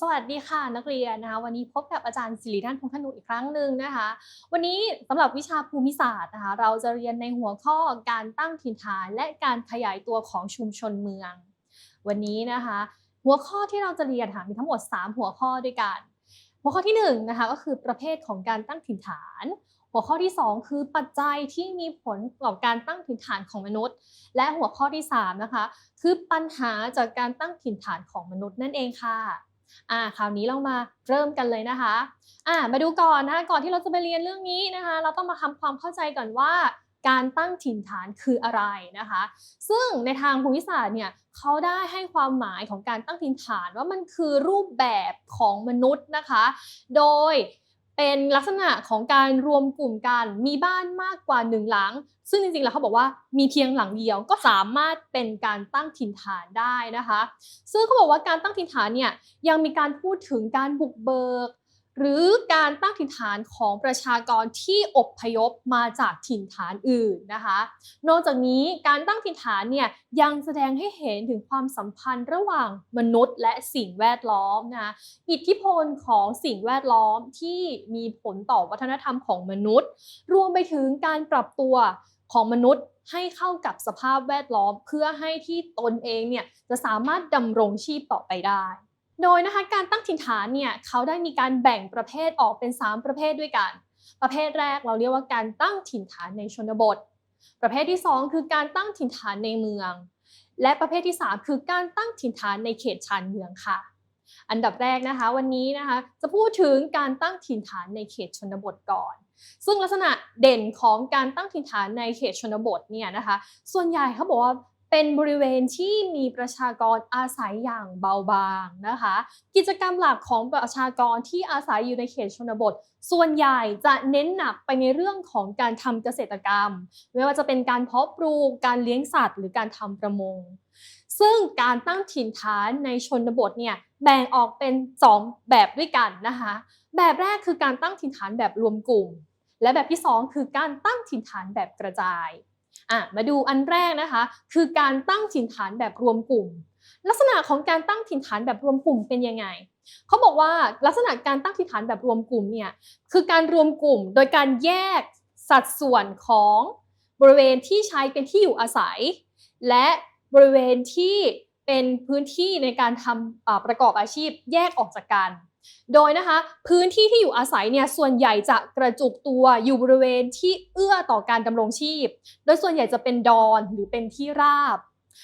สวัสดีค่ะนักเรียนนะคะวันนี้พบกับอาจารย์สิรินันพงษ์ขนุอีกครั้งหนึ่งนะคะ วันนี้สำหรับวิชาภูมิศาสตร์นะคะเราจะเรียนในหัวข้อการตั้งถิ่นฐาน และการขยายตัวของชุมชนเมือง วันนี้นะคะ หัวข้อที่เราจะเรียนค่ะมีทั้งหมด 3 หัวข้อด้วยกัน หัวข้อที่1นะคะก็คือประเภทของการตั้งถิ่นฐาน หัวข้อที่ 2 คือปัจจัยที่มีผลต่อการตั้งถิ่นฐานของมนุษย์ และหัวข้อที่3นะคะคือปัญหาจากการตั้งถิ่นฐานของมนุษย์นั่นเองค่ะ อ่าคราวนี้เรามาเริ่มกันเลยนะคะอ่ามาดูก่อนนะคะก่อนที่เราจะไปเรียนเรื่องนี้นะคะ เราต้องมาทำความเข้าใจก่อนว่าการตั้งถิ่นฐานคืออะไรนะคะ ซึ่งในทางภูมิศาสตร์เนี่ยเขาได้ให้ความหมายของการตั้งถิ่นฐานว่ามันคือรูปแบบของมนุษย์นะคะ โดย เป็นลักษณะของการรวมกลุ่มกันมีบ้านมากกว่าหนึ่งหลัง ซึ่งจริงๆแล้วเขาบอกว่ามีเพียงหลังเดียวก็สามารถเป็นการตั้งถิ่นฐานได้นะคะ ซึ่งเขาบอกว่าการตั้งถิ่นฐานเนี่ยยังมีการพูดถึงการบุกเบิก หรือการตั้งถิ่นฐานของประชากรที่อพยพมาจากถิ่นฐานอื่นนะคะ นอกจากนี้การตั้งถิ่นฐานเนี่ยยังแสดงให้เห็นถึงความสัมพันธ์ระหว่างมนุษย์ และสิ่งแวดล้อมนะอิทธิพลของสิ่งแวดล้อมที่มีผลต่อวัฒนธรรมของมนุษย์ รวมไปถึงการปรับตัวของมนุษย์ให้เข้ากับสภาพแวดล้อม เพื่อให้ที่ตนเองเนี่ยจะสามารถดำรงชีพต่อไปได้ โดยนะคะการตั้งถิ่นฐานเนี่ยเขาได้มีการแบ่งประเภทออกเป็น 3 ประเภทด้วยกัน ประเภทแรกเราเรียกว่าการตั้งถิ่นฐานในชนบท ประเภทที่ 2 คือการตั้งถิ่นฐานในเมือง และประเภทที่ 3 คือการตั้งถิ่นฐานในเขตชานเมืองค่ะ อันดับแรกนะคะวันนี้นะคะจะพูดถึงการตั้งถิ่นฐานในเขตชนบทก่อน ซึ่งลักษณะเด่นของการตั้งถิ่นฐานในเขตชนบทเนี่ยนะคะส่วนใหญ่เขาบอกว่า เป็นบริเวณที่มีประชากรอาศัยอย่างเบาบางนะคะ กิจกรรมหลักของประชากรที่อาศัยอยู่ในเขตชนบท ส่วนใหญ่จะเน้นหนักไปในเรื่องของการทำเกษตรกรรม ไม่ว่าจะเป็นการเพาะปลูกการเลี้ยงสัตว์ หรือการทำประมง ซึ่งการตั้งถิ่นฐานในชนบทเนี่ยแบ่งออกเป็น 2 แบบด้วยกันนะคะ แบบแรกคือการตั้งถิ่นฐานแบบรวมกลุ่ม และแบบที่ 2 คือการตั้งถิ่นฐานแบบกระจาย อะมาดูอันแรกนะคะ คือการตั้งถิ่นฐานแบบรวมกลุ่ม ลักษณะของการตั้งถิ่นฐานแบบรวมกลุ่มเป็นยังไงเขาบอกว่าลักษณะการตั้งถิ่นฐานแบบรวมกลุ่มเนี่ยคือการรวมกลุ่มโดยการแยกสัดส่วนของบริเวณที่ใช้เป็นที่อยู่อาศัย และบริเวณที่เป็นพื้นที่ในการทำประกอบอาชีพแยกออกจากกัน โดยนะคะ พื้นที่ที่อยู่อาศัยเนี่ยส่วนใหญ่จะกระจุกตัวอยู่บริเวณที่เอื้อต่อการดำรงชีพ โดยส่วนใหญ่จะเป็นดอนหรือเป็นที่ราบ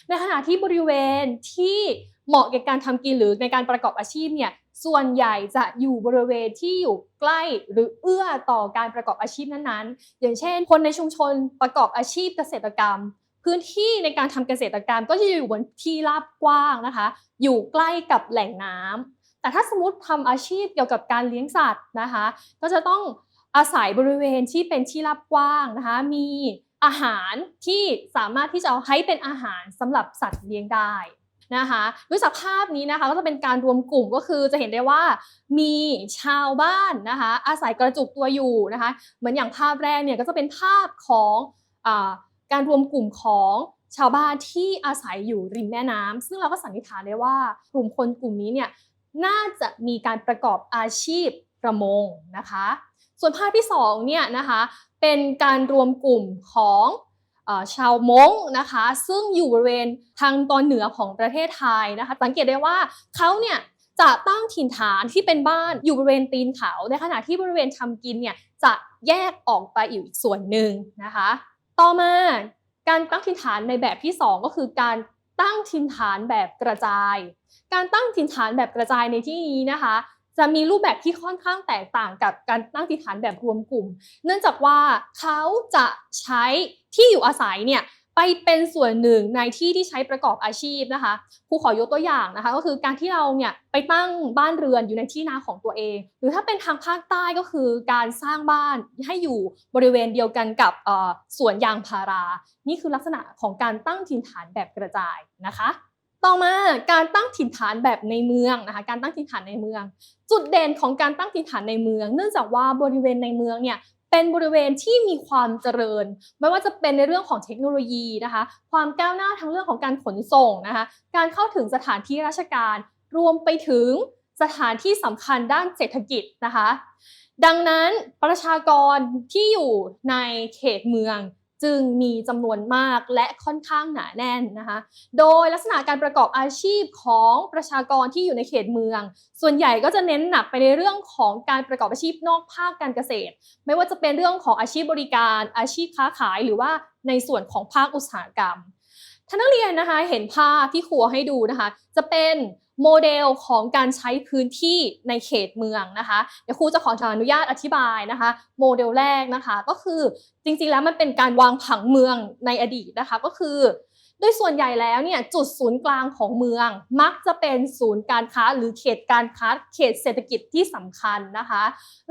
ในขณะที่บริเวณที่เหมาะแก่การทำกินหรือในการประกอบอาชีพเนี่ยส่วนใหญ่จะอยู่บริเวณที่อยู่ใกล้หรือเอื้อต่อการประกอบอาชีพนั้นๆ อย่างเช่น คนในชุมชนประกอบอาชีพเกษตรกรรม พื้นที่ในการทำเกษตรกรรมก็จะอยู่บนที่ราบกว้างนะคะ อยู่ใกล้กับแหล่งน้ำ แต่ถ้าสมมติทำอาชีพเกี่ยวกับการเลี้ยงสัตว์นะคะ ก็จะต้องอาศัยบริเวณที่เป็นที่ราบกว้างนะคะ มีอาหารที่สามารถที่จะเอาให้เป็นอาหารสำหรับสัตว์เลี้ยงได้นะคะด้วยสภาพนี้นะคะก็จะเป็นการรวมกลุ่มก็คือจะเห็นได้ว่ามีชาวบ้านนะคะอาศัยกระจุกตัวอยู่นะคะเหมือนอย่างภาพแรกเนี่ยก็จะเป็นภาพของอการรวมกลุ่มของชาวบ้านที่อาศัยอยู่ริมแม่น้ำซึ่งเราก็สันนิษฐานได้ว่ากลุ่มคนกลุ่มนี้เนี่ย น่าจะมีการประกอบอาชีพประมงนะคะ ส่วนภาพที่2เนี่ยนะคะเป็นการรวมกลุ่มของชาวมงนะคะซึ่งอยู่บริเวณทางตอนเหนือของประเทศไทยนะคะ สังเกตได้ว่าเขาเนี่ยจะตั้งถิ่นฐานที่เป็นบ้านอยู่บริเวณตีนเขาในขณะที่บริเวณทำกินเนี่ยจะแยกออกไปอีกส่วนหนึ่งนะคะ ต่อมาการตั้งถิ่นฐานในแบบที่ 2 ก็คือการ ตั้งถิ่นฐานแบบกระจาย การตั้งถิ่นฐานแบบกระจายในที่นี้นะคะ จะมีรูปแบบที่ค่อนข้างแตกต่างกับการตั้งถิ่นฐานแบบรวมกลุ่ม เนื่องจากว่าเขาจะใช้ที่อยู่อาศัยเนี่ย ไปเป็นส่วนหนึ่งในที่ที่ใช้ประกอบอาชีพนะคะครูขอยกตัวอย่างนะคะ ก็คือการที่เราเนี่ยไปตั้งบ้านเรือนอยู่ในที่นาของตัวเอง หรือถ้าเป็นทางภาคใต้ก็คือการสร้างบ้านให้อยู่บริเวณเดียวกันกับสวนยางพารา นี่คือลักษณะของการตั้งถิ่นฐานแบบกระจายนะคะต่อมาการตั้งถิ่นฐานแบบในเมืองนะคะการตั้งถิ่นฐานในเมือง จุดเด่นของการตั้งถิ่นฐานในเมือง เนื่องจากว่าบริเวณในเมืองเนี่ย เป็นบริเวณที่มีความเจริญ ไม่ว่าจะเป็นในเรื่องของเทคโนโลยีนะคะ ความก้าวหน้าทั้งเรื่องของการขนส่งนะคะ การเข้าถึงสถานที่ราชการ รวมไปถึงสถานที่สำคัญด้านเศรษฐกิจนะคะ ดังนั้นประชากรที่อยู่ในเขตเมือง จึงมีจำนวนมากและค่อนข้างหนาแน่นนะคะ โดยลักษณะการประกอบอาชีพของประชากรที่อยู่ในเขตเมือง ส่วนใหญ่ก็จะเน้นหนักไปในเรื่องของการประกอบอาชีพนอกภาคการเกษตร ไม่ว่าจะเป็นเรื่องของอาชีพบริการ อาชีพค้าขาย หรือว่าในส่วนของภาคอุตสาหกรรมท่านนักเรียนนะคะเห็นภาพที่ครูให้ดูนะคะ จะเป็น โมเดลของการใช้พื้นที่ในเขตเมืองนะคะเดี๋ยวครูจะขออนุญาตอธิบายนะคะ โมเดลแรกนะคะก็คือจริงๆแล้วมันเป็นการวางผังเมืองในอดีตนะคะก็คือโดยส่วนใหญ่แล้วเนี่ยจุดศูนย์กลางของเมือง มักจะเป็นศูนย์การค้าหรือเขตการค้าเขตเศรษฐกิจที่สำคัญนะคะ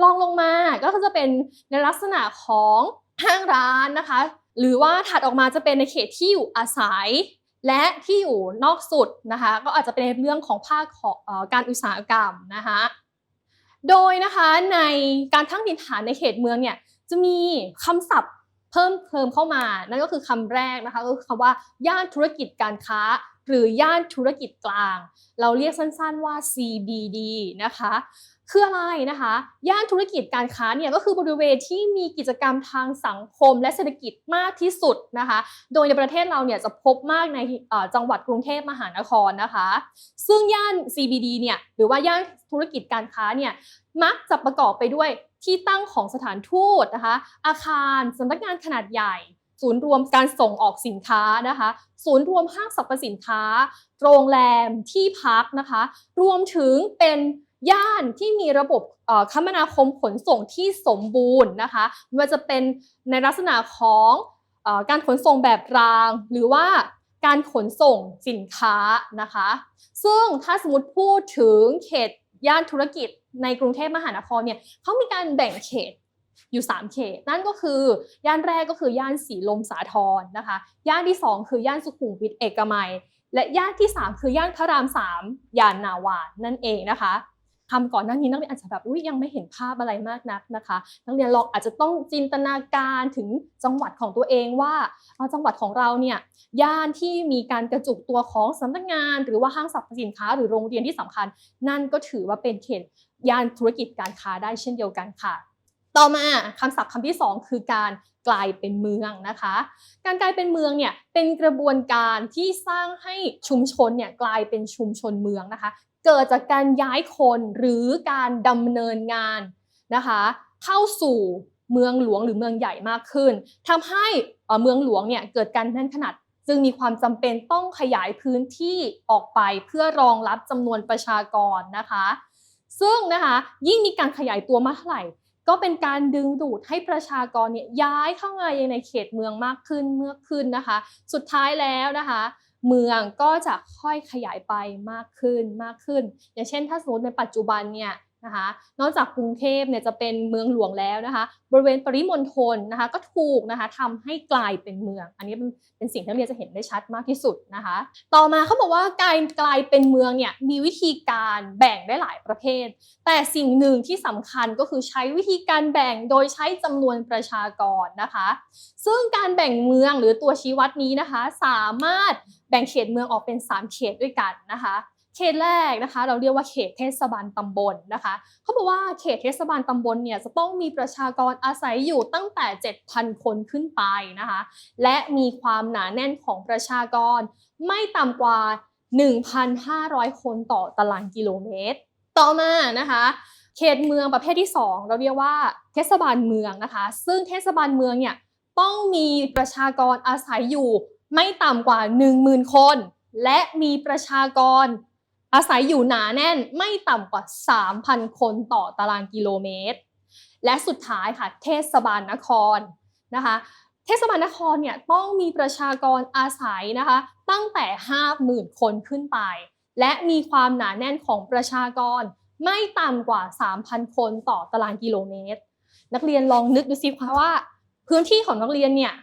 ลองลงมาก็จะเป็นในลักษณะของห้างร้านนะคะ หรือว่าถัดออกมาจะเป็นในเขตที่อยู่อาศัย และที่อยู่นอกสุดนะคะก็อาจจะเป็นเรื่องของภาคของอการอุตสาหกรรมนะคะโดยนะคะในการตั้งถิ่นฐานในเขตเมืองเนี่ยจะมีคำศัพท์เพิ่มเติมเข้ามานั่นก็คือคำแรกนะคะก็คือคำว่าย่านธุรกิจการค้า หรือย่านธุรกิจกลาง เราเรียกสั้นๆว่า CBD นะคะ คืออะไรนะคะ ย่านธุรกิจการค้าเนี่ยก็คือบริเวณที่มีกิจกรรมทางสังคมและเศรษฐกิจมากที่สุดนะคะ โดยในประเทศเราเนี่ยจะพบมากในจังหวัดกรุงเทพมหานครนะคะ ซึ่งย่าน CBD เนี่ยหรือว่าย่านธุรกิจการค้าเนี่ยมักจะประกอบไปด้วยที่ตั้งของสถานทูตนะคะ อาคารสำนักงานขนาดใหญ่ ศูนย์รวมการส่งออกสินค้านะคะ ศูนย์รวมห้างสรรพสินค้า โรงแรมที่พักนะคะ รวมถึงเป็น ย่านที่มีระบบเอ่อคมนาคมขนส่งที่สมบูรณ์นะคะไม่ว่าจะเป็นในลักษณะของออการขนส่งแบบราง หรือว่าการขนส่งสินค้านะคะ ซึ่งถ้าสมมติพูดถึงเขตย่านธุรกิจในกรุงเทพมหานครเนี่ยเขามีการแบ่งเขตอยู่ 3 เขต นั่นก็คือย่านแรกก็คือย่านสีลมสาทรนะคะ ย่านที่ 2 คือย่านสุขุมวิทเอกมัย และย่านที่ 3 คือย่านพระราม 3 ย่านนาวานั่นเองนะคะ ทำก่อนหน้านี้นักเรียนอาจจะแบบอุ้ยยังไม่เห็นภาพอะไรมากนักนะคะ นักเรียนลองอาจจะต้องจินตนาการถึงจังหวัดของตัวเองว่าเอาจังหวัดของเราเนี่ยย่านที่มีการกระจุกตัวของสำนักงาน หรือว่าห้างสรรพสินค้า หรือโรงเรียนที่สำคัญ นั่นก็ถือว่าเป็นเขตย่านธุรกิจการค้าได้เช่นเดียวกันค่ะต่อมาคำศัพท์คำที่สองคือการกลายเป็นเมืองนะคะ การกลายเป็นเมืองเนี่ยเป็นกระบวนการที่สร้างให้ชุมชนเนี่ยกลายเป็นชุมชนเมืองนะคะ เกิดจากการย้ายคนหรือการดำเนินงานนะคะเข้าสู่เมืองหลวงหรือเมืองใหญ่มากขึ้นทำให้เมืองหลวงเนี่ยเกิดการแน่นขนาด จึงมีความจำเป็นต้องขยายพื้นที่ออกไปเพื่อรองรับจำนวนประชากรนะคะ ซึ่งนะคะยิ่งมีการขยายตัวมากเท่าไหร่ ก็เป็นการดึงดูดให้ประชากรเนี่ยย้ายเข้ามายังในเขตเมืองมากขึ้นเมื่อขึ้นนะคะ สุดท้ายแล้วนะคะ เมืองก็จะค่อยขยายไปมากขึ้นมากขึ้น อย่างเช่น ถ้าสมมติในปัจจุบันเนี่ย นะคะ นอกจากกรุงเทพเนี่ยจะเป็นเมืองหลวงแล้วนะคะ บริเวณปริมณฑลนะคะ ก็ถูกนะคะทำให้กลายเป็นเมือง อันนี้เป็นสิ่งที่เรียนจะเห็นได้ชัดมากที่สุดนะคะ ต่อมาเขาบอกว่าการกลายเป็นเมืองเนี่ยมีวิธีการแบ่งได้หลายประเภท แต่สิ่งหนึ่งที่สำคัญก็คือใช้วิธีการแบ่งโดยใช้จำนวนประชากรนะคะ ซึ่งการแบ่งเมืองหรือตัวชี้วัดนี้นะคะ สามารถแบ่งเขตเมืองออกเป็น 3 เขตด้วยกันนะคะ เขตแรกนะคะ เราเรียกว่าเขตเทศบาลตำบลนะคะเขาบอกว่าเขตเทศบาลตำบลเนี่ยจะต้องมีประชากรอาศัยอยู่ตั้งแต่ 7,000 คนขึ้นไปนะคะ และมีความหนาแน่นของประชากรไม่ต่ำกว่า 1,500 คนต่อตารางกิโลเมตร ต่อมานะคะเขตเมืองประเภทที่ 2 เราเรียกว่าเทศบาลเมืองนะคะ ซึ่งเทศบาลเมืองเนี่ยต้องมีประชากรอาศัยอยู่ไม่ต่ำกว่า 10,000 คน และมีประชากร อาศัยอยู่หนาแน่นไม่ต่ำกว่า 3,000 คนต่อตารางกิโลเมตร และสุดท้ายค่ะเทศบาลนครนะคะเทศบาลนครเนี่ยต้องมีประชากรอาศัยนะคะตั้งแต่ 50,000 คนขึ้นไป และมีความหนาแน่นของประชากรไม่ต่ำกว่า 3,000 คนต่อตารางกิโลเมตร นักเรียนลองนึกดูสิคะว่า พื้นที่ของนักเรียนเนี่ย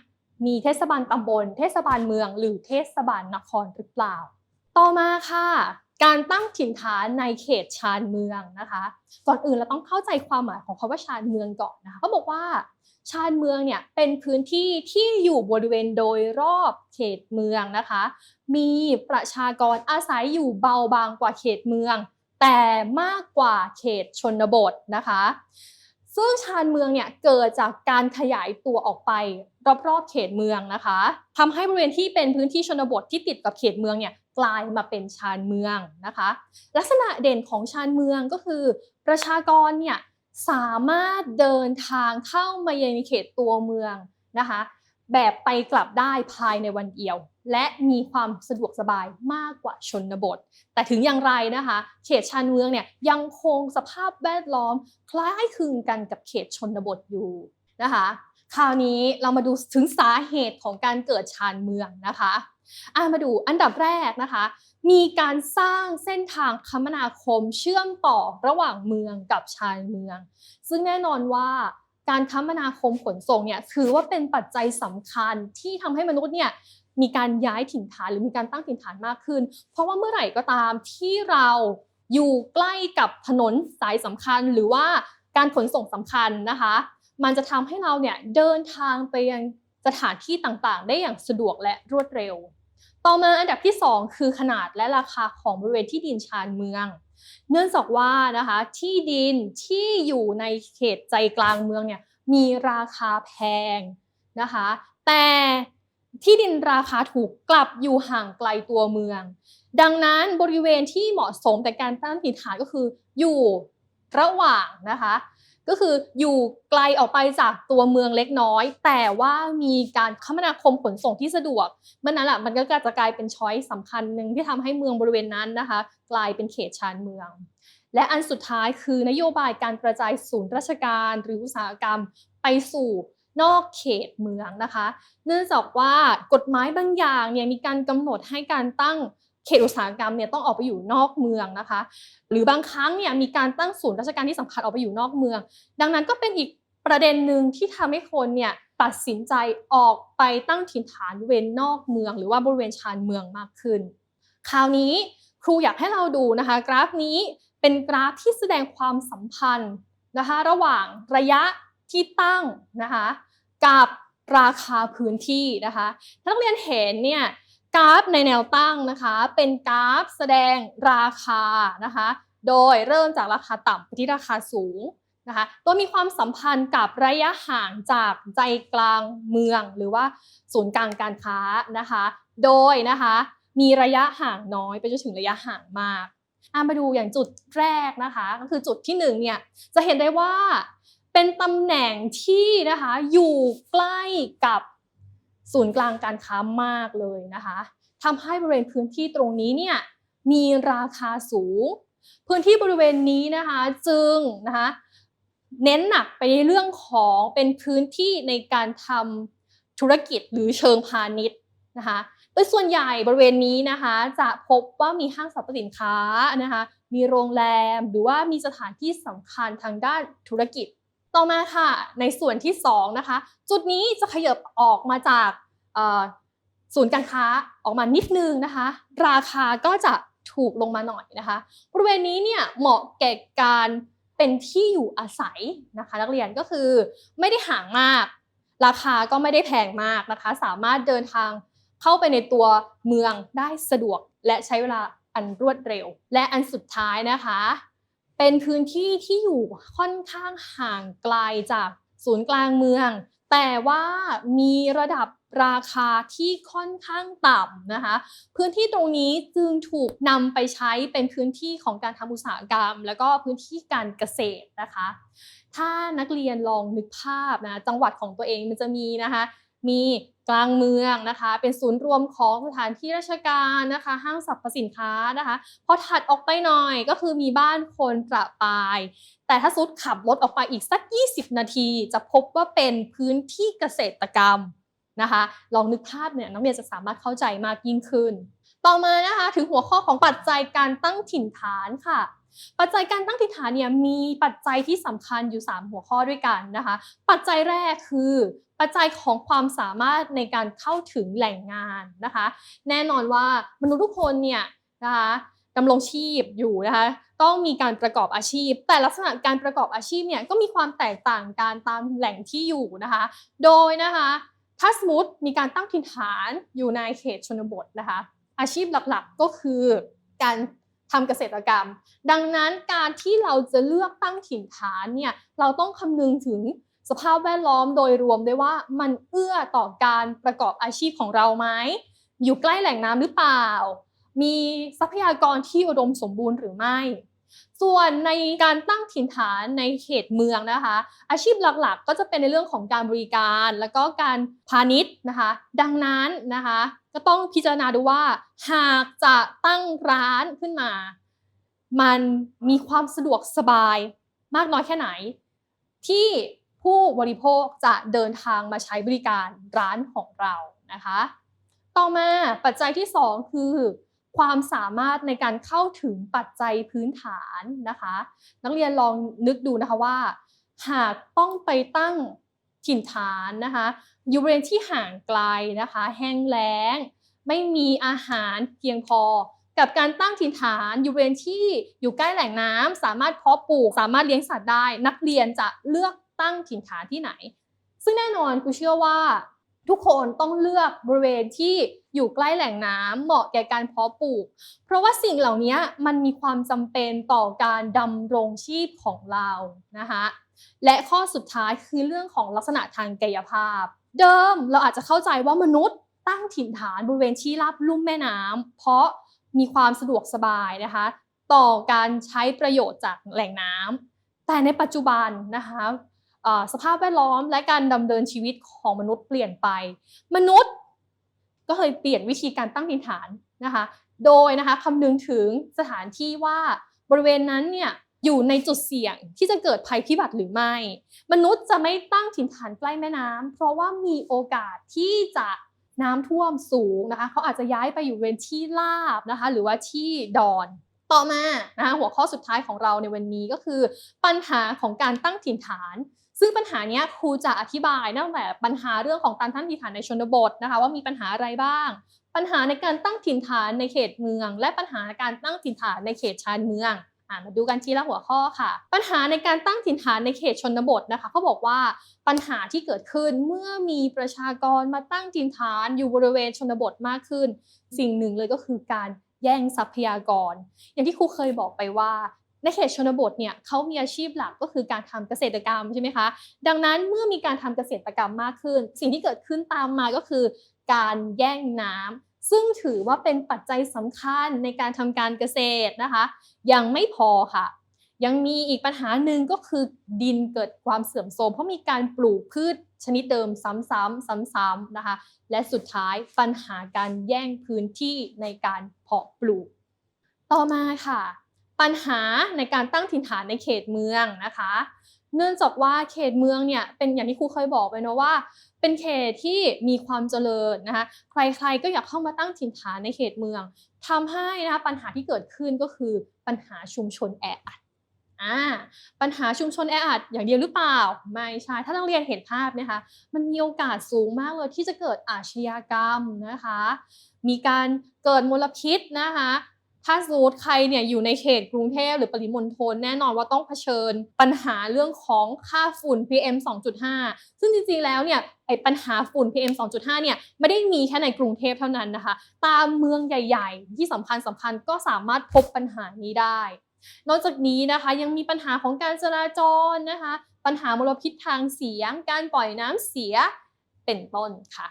มีเทศบาลตำบล เทศบาลเมือง หรือเทศบาลนครหรือเปล่า ต่อมาค่ะ การตั้งถิ่นฐานในเขตชานเมืองนะคะ ก่อนอื่นเราต้องเข้าใจความหมายของคำว่าชานเมืองก่อนนะคะเขาบอกว่า ชานเมืองเนี่ยเป็นพื้นที่ที่อยู่บริเวณโดยรอบเขตเมืองนะคะ มีประชากรอาศัยอยู่เบาบางกว่าเขตเมือง แต่มากกว่าเขตชนบทนะคะ ซึ่งชานเมืองเนี่ยเกิดจากการขยายตัวออกไปรอบๆเขตเมืองนะคะทำให้บริเวณที่เป็นพื้นที่ชนบทที่ติดกับเขตเมืองเนี่ยกลายมาเป็นชานเมืองนะคะ ลักษณะเด่นของชานเมืองก็คือ ประชากรเนี่ยสามารถเดินทางเข้ามายังเขตตัวเมืองนะคะ แบบไปกลับได้ภายในวันเดียว และมีความสะดวกสบายมากกว่าชนบท แต่ถึงอย่างไรนะคะ เขตชานเมืองเนี่ยยังคงสภาพแวดล้อม คล้ายคลึงกันกับเขตชนบทอยู่นะคะ คราวนี้เรามาดูถึงสาเหตุของการเกิดชานเมืองนะคะอะมาดูอันดับแรกนะคะ มีการสร้างเส้นทางคมนาคมเชื่อมต่อระหว่างเมืองกับชานเมือง ซึ่งแน่นอนว่าการคมนาคมขนส่งเนี่ยถือว่าเป็นปัจจัยสำคัญที่ทำให้มนุษย์เนี่ย มีการย้ายถิ่นฐานหรือมีการตั้งถิ่นฐานมากขึ้น เพราะว่าเมื่อไหร่ก็ตามที่เราอยู่ใกล้กับถนนสายสำคัญหรือว่าการขนส่งสำคัญนะคะ มันจะทำให้เราเนี่ยเดินทางไปยังสถานที่ต่างๆ ได้อย่างสะดวกและรวดเร็ว ต่อมาอันดับที่ 2 คือขนาดและราคาของบริเวณที่ดินชานเมือง เนื่องจากว่านะคะที่ดินที่อยู่ในเขตใจกลางเมืองเนี่ยมีราคาแพงนะคะ แต่ ที่ดินราคาถูกกลับอยู่ห่างไกลตัวเมือง ดังนั้นบริเวณที่เหมาะสมแต่การตั้งถิ่นฐานก็คืออยู่ระหว่างนะคะก็คืออยู่ไกลออกไปจากตัวเมืองเล็กน้อย แต่ว่ามีการคมนาคมขนส่งที่สะดวกเมื่อนั้นแหละมันก็จะกลายเป็นช้อยสำคัญหนึ่งที่ทำให้เมืองบริเวณนั้นนะคะ กลายเป็นเขตชานเมือง และอันสุดท้ายคือนโยบายการกระจายศูนย์ราชการหรืออุตสาหกรรมไปสู่ นอกเขตเมืองนะคะ เนื่องจากว่ากฎหมายบางอย่างเนี่ยมีการกำหนดให้การตั้งเขตอุตสาหกรรมเนี่ยต้องออกไปอยู่นอกเมืองนะคะ หรือบางครั้งเนี่ยมีการตั้งศูนย์ราชการที่สำคัญออกไปอยู่นอกเมือง ดังนั้นก็เป็นอีกประเด็นหนึ่งที่ทำให้คนเนี่ยตัดสินใจออกไปตั้งถิ่นฐานเวณนอกเมือง หรือว่าบริเวณชานเมืองมากขึ้น คราวนี้ครูอยากให้เราดูนะคะ กราฟนี้เป็นกราฟที่แสดงความสัมพันธ์นะคะ ระหว่างระยะที่ตั้งนะคะ กับราคาพื้นที่นะคะถ้านักเรียนเห็นเนี่ยกราฟในแนวตั้งนะคะ เป็นกราฟแสดงราคานะคะ โดยเริ่มจากราคาต่ำไปที่ราคาสูงนะคะ ตัวมีความสัมพันธ์กับระยะห่างจากใจกลางเมืองหรือว่าศูนย์กลางการค้านะคะ โดยนะคะมีระยะห่างน้อยไปจนถึงระยะห่างมากอามาดูอย่างจุดแรกนะคะ ก็คือจุดที่หนึ่งเนี่ยจะเห็นได้ว่า เป็นตำแหน่งที่นะคะอยู่ใกล้กับศูนย์กลางการค้ามากเลยนะคะทำให้บริเวณพื้นที่ตรงนี้เนี่ยมีราคาสูง พื้นที่บริเวณนี้นะคะจึงนะคะเน้นหนักไปในเรื่องของเป็นพื้นที่ในการทำธุรกิจหรือเชิงพาณิชย์นะคะโดยส่วนใหญ่บริเวณนี้นะคะจะพบว่ามีห้างสรรพสินค้านะคะมีโรงแรมหรือว่ามีสถานที่สำคัญทางด้านธุรกิจ ต่อมาค่ะ ในส่วนที่2นะคะ จุดนี้จะขยับออกมาจากศูนย์การค้าออกมานิดนึงนะคะ ราคาก็จะถูกลงมาหน่อยนะคะบริเวณนี้เนี่ยเหมาะแก่การเป็นที่อยู่อาศัยนะคะ นักเรียนก็คือไม่ได้ห่างมาก ราคาก็ไม่ได้แพงมากนะคะ สามารถเดินทางเข้าไปในตัวเมืองได้สะดวกและใช้เวลาอันรวดเร็ว และอันสุดท้ายนะคะ เป็นพื้นที่ที่อยู่ค่อนข้างห่างไกลจากศูนย์กลางเมือง แต่ว่ามีระดับราคาที่ค่อนข้างต่ำนะคะ พื้นที่ตรงนี้จึงถูกนำไปใช้เป็นพื้นที่ของการทำอุตสาหกรรม แล้วก็พื้นที่การเกษตรนะคะ ถ้านักเรียนลองนึกภาพนะจังหวัดของตัวเองมันจะมีนะคะ มี กลางเมืองนะคะ เป็นศูนย์รวมของสถานที่ราชการนะคะ ห้างสรรพสินค้านะคะพอถัดออกไปหน่อยก็คือมีบ้านคนประปาย แต่ถ้าสุดขับรถออกไปอีกสัก 20 นาที จะพบว่าเป็นพื้นที่เกษตรกรรมนะคะลองนึกภาพเนี่ยน้องเรียนจะสามารถเข้าใจมากยิ่งขึ้น ต่อมานะคะถึงหัวข้อของปัจจัยการตั้งถิ่นฐานค่ะ ปัจจัยการตั้งถิ่นฐานเนี่ยมีปัจจัยที่สำคัญอยู่ 3 หัวข้อด้วยกันนะคะ ปัจจัยแรกคือปัจจัยของความสามารถในการเข้าถึงแหล่งงานนะคะ แน่นอนว่ามนุษย์ทุกคนเนี่ยนะคะดำรงชีพอยู่นะคะต้องมีการประกอบอาชีพ แต่ลักษณะการประกอบอาชีพเนี่ยก็มีความแตกต่างกันตามแหล่งที่อยู่นะคะ โดยนะคะถ้าสมมติมีการตั้งถิ่นฐานอยู่ในเขตชนบทนะคะ อาชีพหลักๆก็คือการ ทำเกษตรกรรม ดังนั้นการที่เราจะเลือกตั้งถิ่นฐานเนี่ยเราต้องคำนึงถึงสภาพแวดล้อมโดยรวมด้วยว่ามันเอื้อต่อการประกอบอาชีพของเราไหมอยู่ใกล้แหล่งน้ำหรือเปล่า มีทรัพยากรที่อุดมสมบูรณ์หรือไม่ ส่วนในการตั้งถิ่นฐานในเขตเมืองนะคะ อาชีพหลักๆ ก็จะเป็นในเรื่องของการบริการ แล้วก็การพาณิชย์นะคะ ดังนั้นนะคะ ก็ต้องพิจารณาดูว่า หากจะตั้งร้านขึ้นมา มันมีความสะดวกสบายมากน้อยแค่ไหน ที่ผู้บริโภคจะเดินทางมาใช้บริการร้านของเรานะคะ ต่อมาปัจจัยที่ 2 คือ ความสามารถในการเข้าถึงปัจจัยพื้นฐานนะคะ นักเรียนลองนึกดูนะคะว่า หากต้องไปตั้ง ถิ่นฐานนะคะอยู่บริเวณที่ห่างไกลนะคะ แห้งแล้ง ไม่มีอาหารเพียงพอ กับการตั้งถิ่นฐานอยู่บริเวณที่อยู่ใกล้แหล่งน้ำสามารถเพาะปลูก สามารถเลี้ยงสัตว์ได้ นักเรียนจะเลือกตั้งถิ่นฐานที่ไหน ซึ่งแน่นอนครูเชื่อว่าทุกคนต้องเลือกบริเวณที่อยู่ใกล้แหล่งน้ำเหมาะแก่การเพาะปลูก เพราะว่าสิ่งเหล่านี้มันมีความจำเป็นต่อการดำรงชีพของเรานะคะ และข้อสุดท้ายคือเรื่องของลักษณะทางกายภาพ เดิมเราอาจจะเข้าใจว่ามนุษย์ตั้งถิ่นฐานบริเวณที่ราบลุ่มแม่น้ำเพราะมีความสะดวกสบายนะคะ ต่อการใช้ประโยชน์จากแหล่งน้ำแต่ในปัจจุบันนะคะสภาพแวดล้อมและการดำเนินชีวิตของมนุษย์เปลี่ยนไป มนุษย์ก็เคยเปลี่ยนวิธีการตั้งถิ่นฐานนะคะ โดยนะคะคำนึงถึงสถานที่ว่าบริเวณนั้นเนี่ย อยู่ในจุดเสี่ยงที่จะเกิดภัยพิบัติหรือไม่ มนุษย์จะไม่ตั้งถิ่นฐานใกล้แม่น้ำเพราะว่ามีโอกาสที่จะน้ำท่วมสูงนะคะเขาอาจจะย้ายไปอยู่เวนที่ราบนะคะหรือว่าที่ดอนต่อมานะคะหัวข้อสุดท้ายของเราในวันนี้ก็คือ ปัญหาของการตั้งถิ่นฐาน ซึ่งปัญหานี้ครูจะอธิบายตั้งแต่ปัญหาเรื่องของการตั้งถิ่นฐานในชนบทนะคะว่ามีปัญหาอะไรบ้าง ปัญหาในการตั้งถิ่นฐานในเขตเมือง และปัญหาการตั้งถิ่นฐานในเขตชานเมือง มาดูกันทีละหัวข้อค่ะ ปัญหาในการตั้งถิ่นฐานในเขตชนบทนะคะเขาบอกว่าปัญหาที่เกิดขึ้นเมื่อมีประชากรมาตั้งถิ่นฐานอยู่บริเวณชนบทมากขึ้น สิ่งหนึ่งเลยก็คือการแย่งทรัพยากร อย่างที่ครูเคยบอกไปว่าในเขตชนบทเนี่ยเขามีอาชีพหลักก็คือการทำเกษตรกรรมใช่ไหมคะ ดังนั้นเมื่อมีการทำเกษตรกรรมมากขึ้น สิ่งที่เกิดขึ้นตามมาก็คือ การแย่งน้ำ ซึ่งถือว่าเป็นปัจจัยสำคัญในการทำการเกษตรนะคะ ยังไม่พอค่ะ ยังมีอีกปัญหาหนึ่งก็คือดินเกิดความเสื่อมโทรมเพราะมีการปลูกพืชชนิดเดิมซ้ำๆซ้ำๆนะคะ และสุดท้ายปัญหาการแย่งพื้นที่ในการเพาะปลูก ต่อมาค่ะ ปัญหาในการตั้งถิ่นฐานในเขตเมืองนะคะ เนื่องจากว่าเขตเมืองเนี่ยเป็นอย่างที่ครูเคยบอกไปเนาะว่า เป็นเขตที่มีความเจริญนะคะใครๆก็อยากเข้ามาตั้งถิ่นฐานในเขตเมืองทำให้นะคะปัญหาที่เกิดขึ้นก็คือปัญหาชุมชนแออัดอ่าปัญหาชุมชนแออัดอย่างเดียวหรือเปล่า ไม่ใช่ ถ้านักเรียนเห็นภาพนะคะมันมีโอกาสสูงมากเลยที่จะเกิดอาชญากรรมนะคะ มีการเกิดมลพิษนะคะ ถ้าสมมติใครเนี่ยอยู่ในเขตกรุงเทพหรือปริมณฑลแน่นอนว่าต้องเผชิญปัญหาเรื่องของค่าฝุ่น PM 2.5 ซึ่งจริงๆแล้วเนี่ยไอ้ปัญหาฝุ่น PM 2.5 เนี่ยไม่ได้มีแค่ในกรุงเทพเท่านั้นนะคะ ตามเมืองใหญ่ๆ ที่สำคัญสำคัญก็สามารถพบปัญหานี้ได้ นอกจากนี้นะคะยังมีปัญหาของการจราจรนะคะ ปัญหามลพิษทางเสียง การปล่อยน้ำเสียเป็นต้นค่ะ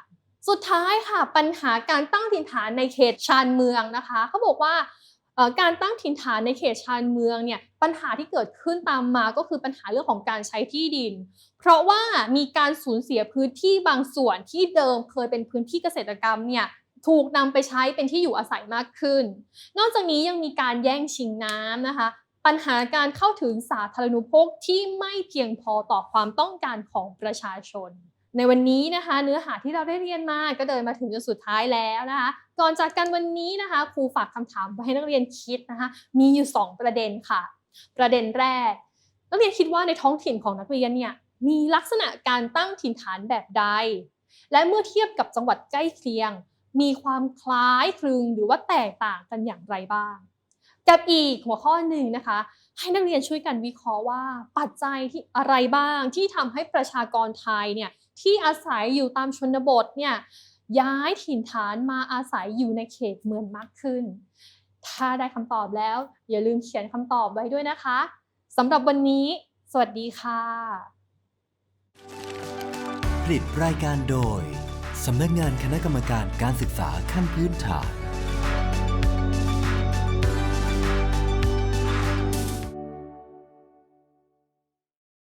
สุดท้ายค่ะปัญหาการตั้งถิ่นฐานในเขตชานเมืองนะคะเขาบอกว่า การตั้งถิ่นฐานในเขตชานเมืองเนี่ยปัญหาที่เกิดขึ้นตามมาก็คือปัญหาเรื่องของการใช้ที่ดิน เพราะว่ามีการสูญเสียพื้นที่บางส่วนที่เดิมเคยเป็นพื้นที่เกษตรกรรมเนี่ยถูกนำไปใช้เป็นที่อยู่อาศัยมากขึ้น นอกจากนี้ยังมีการแย่งชิงน้ำนะคะ ปัญหาการเข้าถึงสาธารณูปโภคที่ไม่เพียงพอต่อความต้องการของประชาชน ในวันนี้นะคะ เนื้อหาที่เราได้เรียนมาก็เดินมาถึงจนสุดท้ายแล้วนะคะ ก่อนจากกันวันนี้นะคะครูฝากคำถามไว้ให้นักเรียนคิดนะคะ มีอยู่ 2 ประเด็นค่ะ ประเด็นแรก นักเรียนคิดว่าในท้องถิ่นของนักเรียนเนี่ยมีลักษณะการตั้งถิ่นฐานแบบใด และเมื่อเทียบกับจังหวัดใกล้เคียง มีความคล้ายคลึงหรือว่าแตกต่างกันอย่างไรบ้าง กับอีกหัวข้อหนึ่งนะคะ ให้นักเรียนช่วยกันวิเคราะห์ว่า ปัจจัยที่อะไรบ้างที่ทำให้ประชากรไทยเนี่ย ที่อาศัยอยู่ตามชนบทเนี่ยย้ายถิ่นฐานมาอาศัยอยู่ในเขตเมืองมากขึ้น ถ้าได้คำตอบแล้ว อย่าลืมเขียนคำตอบไว้ด้วยนะคะสำหรับวันนี้ สวัสดีค่ะ ผลิตรายการโดยสำนักงานคณะกรรมการการศึกษาขั้นพื้นฐาน